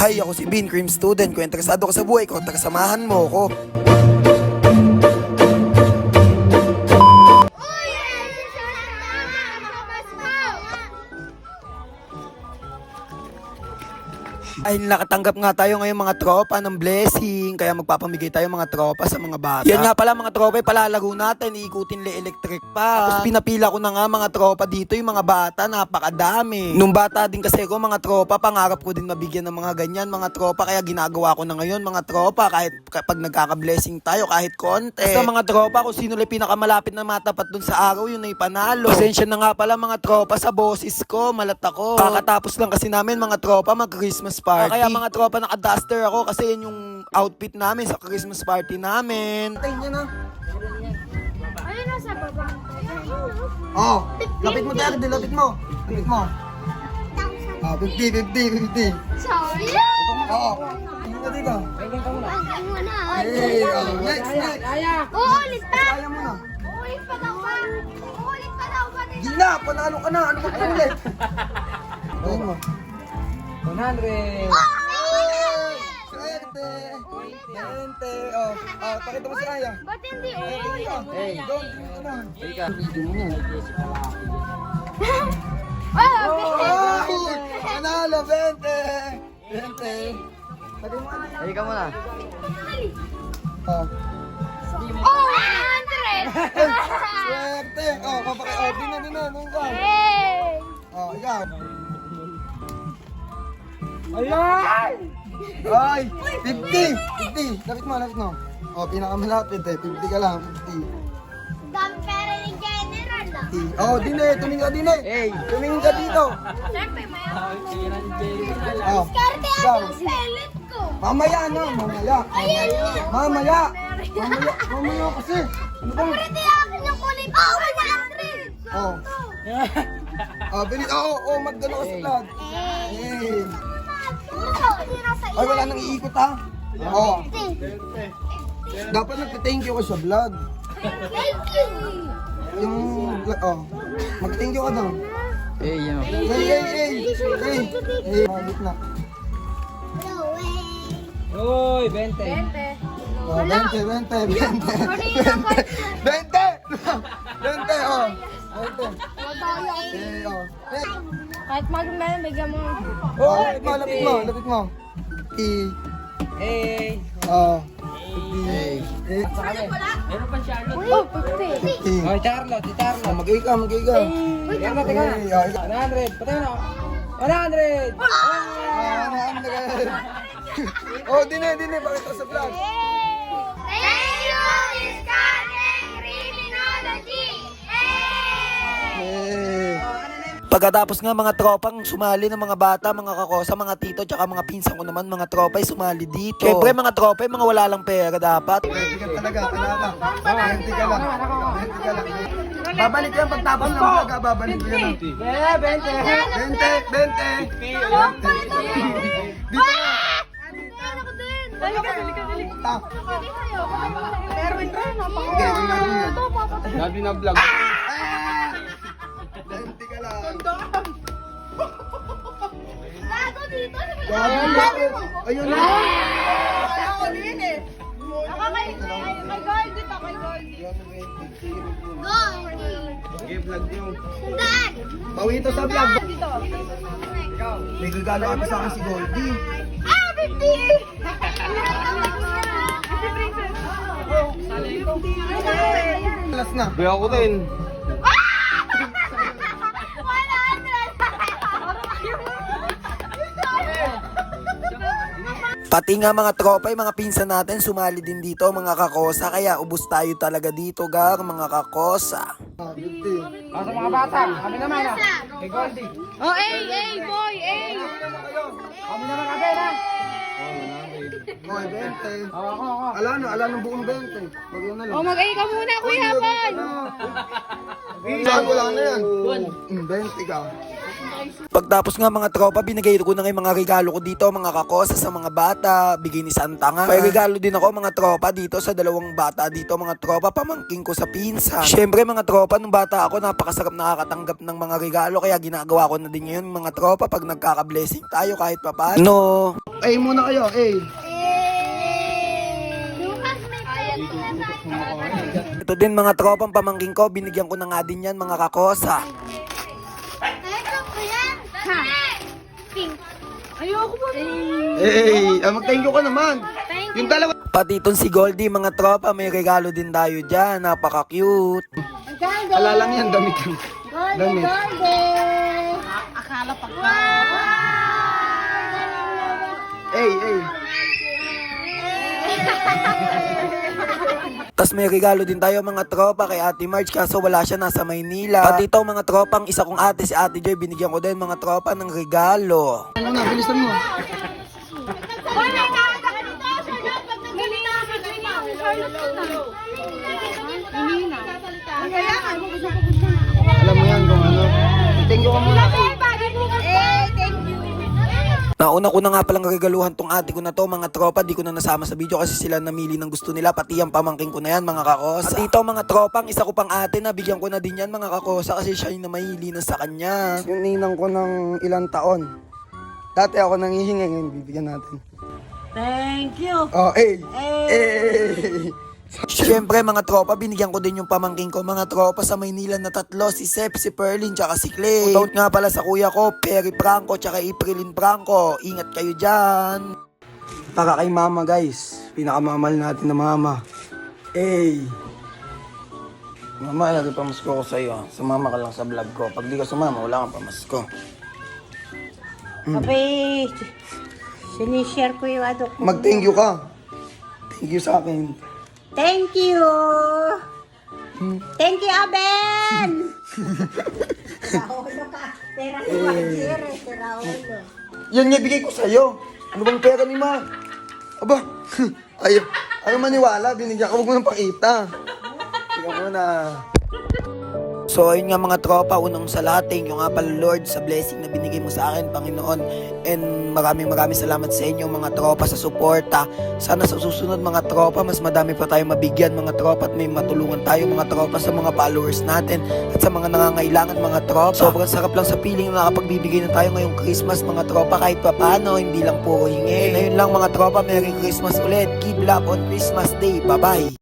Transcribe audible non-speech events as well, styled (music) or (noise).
Hi, ako si Bean, cream student. Kung interesado ka sa buhay ko, tagasamahan mo ako. Ay, nakatanggap nga tayo ngayon mga tropa ng blessing. Kaya magpapamigay tayo mga tropa sa mga bata. Yan nga pala mga tropa, eh, palalago natin. Iikutin le electric pa. Tapos pinapila ko na nga mga tropa dito, yung mga bata, napakadami. Nung bata din kasi ko, mga tropa, pangarap ko din mabigyan ng mga ganyan, mga tropa. Kaya ginagawa ko na ngayon, mga tropa, kahit kapag nagkaka-blessing tayo, kahit konti. Basta mga tropa, kung sino lang pinakamalapit na matapat dun sa araw, yun ay panalo. Pasensya na nga pala mga tropa sa boses ko, malat ako. Kakatapos lang kasi namin mga tropa mag-Christmas party. kaya mga tropa naka-duster ako kasi yan yung outfit namin sa Christmas party namin. Tayo niya na. Ayun nasa baba. Oh, lapit mo tayo, lapit mo. Lapit mo. Ah, 50, 50, 50. Sorry! Oo. Tingnan ka dito. Ang mo na. Hey, oh, next, next. Uulit pa! Kaya mo na. Uulit pa daw ba? Uulit pa daw ba? Di na, panalo ka na. Ano ba ito ulit? Ayun mo. 100. Swerte. Swerte. Oh, oh, pakita mo si Aya. Ba't hindi ka. Hey. Ka na. Ika. Video mo yan. Ah! Oh, panalo, 20. 20. Pwede mo ano? Ay, ka muna. Oh. Oh! 100! (laughs) Swerte. Oh, papakita. Oh, di na, di na. Nung ka. Hey! Oh, ikaw. Ayan! Ay, 50. 50. Lapit mo, lapit mo. Oh, pinakamalapit eh. 50 ka lang, 50. Dami pera ni General ah. 50. Oh, din eh. Tumingin ka din eh. Hey! Tumingin ka dito. Siyempre, mayaman. Oh, Karte ikaw. ako sa pelet ko. Mamaya na, mamaya. Ayun yun. Mamaya. Mamaya, mamaya kasi. Ano bang? Karte ako yung kulay. Oh, 100! Oh. Oh, bilis. Oh, oh, magdano ka sa vlog. Eh. Eh. Ay, wala nang iikot ha. Oh, dapat nagpa-thank you ka sa vlog. Thank you! Yung, oh, mag-thank you ka daw. Hey, yun. Hey, hey, hey, hey, hey, malit na. Uy, 20. Oh, 20, 20, 20, 20, 20, Kahit mag-men, bigyan mo. oh, lapit mo, lapit mo, lapit mo. T, Hey! oh, Hey! eh, Oh, 50. T. Oh, Charlotte, si Oh, Charlotte. mag-i ka, mag-i ka. Teka na, teka na. Hey, oh, ikaw. 100. Patay na. 100! Ah, naan (laughs) na ka. Oh, dine, dine, bakit sa vlog? Thank Pagkatapos nga mga tropang sumali ng mga bata, mga kakosa, mga tito, tsaka mga pinsan ko naman, mga tropa ay sumali dito. Siyempre mga tropa mga wala lang pera dapat. 20 ka talaga, kanaka. 20 ka lang. Babalik yan pagtapos ng vlog, babalik yan. 20. 20. 20. 20. 20. 20. 20. 20. 20. 20. 20. 20. 20. 20. 20. 20. 20. Tandaan! Gago dito! Gago! Ayun na! Wala ko eh! Naka kay, kay, Goldie pa, kay Goldie. Goldie! Okay, vlog ito sa vlog! Dito! May gagala kami sa akin si Goldie. Ah! 50! Princess! Oh! Saling! Last na! Kaya ako din. Pati nga mga tropa, yung mga pinsan natin, sumali din dito, mga kakosa. Kaya ubus tayo talaga dito, gar, mga kakosa. Ah, sa mga bata. Kami naman ah. Kay Goldie. Oh, hey, hey, boy, hey! Kami naman kasi na. Okay, 20. Oo, ako, ako. Ala na, ala ng buong 20. Wag yun na lang. O, mag-ay ka muna, Kuya Bon. Saan ko lang na yan? Mm, 20 ka. Pagtapos nga mga tropa, binigay ko na yung mga regalo ko dito, mga kakosa sa mga bata, bigay ni Santa nga. May regalo din ako mga tropa dito sa dalawang bata dito, mga tropa, pamangking ko sa pinsan. Syempre mga tropa, nung bata ako, napakasarap nakakatanggap ng mga regalo, kaya ginagawa ko na din ngayon mga tropa pag nagkaka-blessing tayo kahit papaano. No. Eh, muna kayo, eh. Ito din mga tropang pamangking ko, binigyan ko na nga din yan mga kakosa. Ayoko po. Eh, ah, mag-thank you ka naman. Thank Yung dalawa. Pati itong si Goldie, mga tropa, may regalo din tayo dyan. Napaka-cute. Golden. Ala lang yan, damit lang. Golden, Damit. golden. Akala pa ka. Tapos may regalo din tayo mga tropa kay Ate March kaso wala siya nasa Maynila. Pati ito mga tropang isa kong ate si Ate Joy binigyan ko din mga tropa ng regalo. Ano na, bilisan mo. Nauna ko na nga palang regaluhan tong ate ko na to mga tropa di ko na nasama sa video kasi sila namili ng gusto nila pati yung pamangking ko na yan mga kakosa. At ito mga tropang isa ko pang ate na bigyan ko na din yan mga kakosa kasi siya yung namahili na sa kanya. Yung ninang ko ng ilang taon. Dati ako nangihingi, ngayon bibigyan natin. Thank you. Oh, eh. Eh. Siyempre mga tropa, binigyan ko din yung pamangking ko mga tropa sa Maynila na tatlo, si Sep, si Perlin, tsaka si Clay. Shoutout nga pala sa kuya ko, Perry Franco, tsaka Aprilin Franco. Ingat kayo dyan. Taka kay mama guys. Pinakamamahal natin na mama. Eh. Mama, lagi pamasko ko sa'yo. Sumama ka lang sa vlog ko. Pag di ka sumama, wala kang pamasko. Abay, sinishare ko yung ano ko. Mag-thank you ka. Thank you sa akin. Thank you. Thank you, Aben. Raulo ka. Pera ko ba? Sire, si Raulo. Yan nga bigay ko sa'yo. Ano bang pera ni ma? Aba, (laughs) ayaw. Ano maniwala, binigyan ko. Huwag mo nang pakita. Tingnan mo na. So ayun nga mga tropa, unang sa lahat, thank you nga pala Lord sa blessing na binigay mo sa akin, Panginoon. And maraming maraming salamat sa inyo mga tropa sa suporta. Sana sa susunod mga tropa, mas madami pa tayong mabigyan mga tropa at may matulungan tayo mga tropa sa mga followers natin at sa mga nangangailangan mga tropa. Sobrang sarap lang sa feeling na nakapagbibigay na tayo ngayong Christmas mga tropa kahit pa paano, hindi lang puro hingi. And ayun lang mga tropa, Merry Christmas ulit. Keep love on Christmas Day. Bye-bye.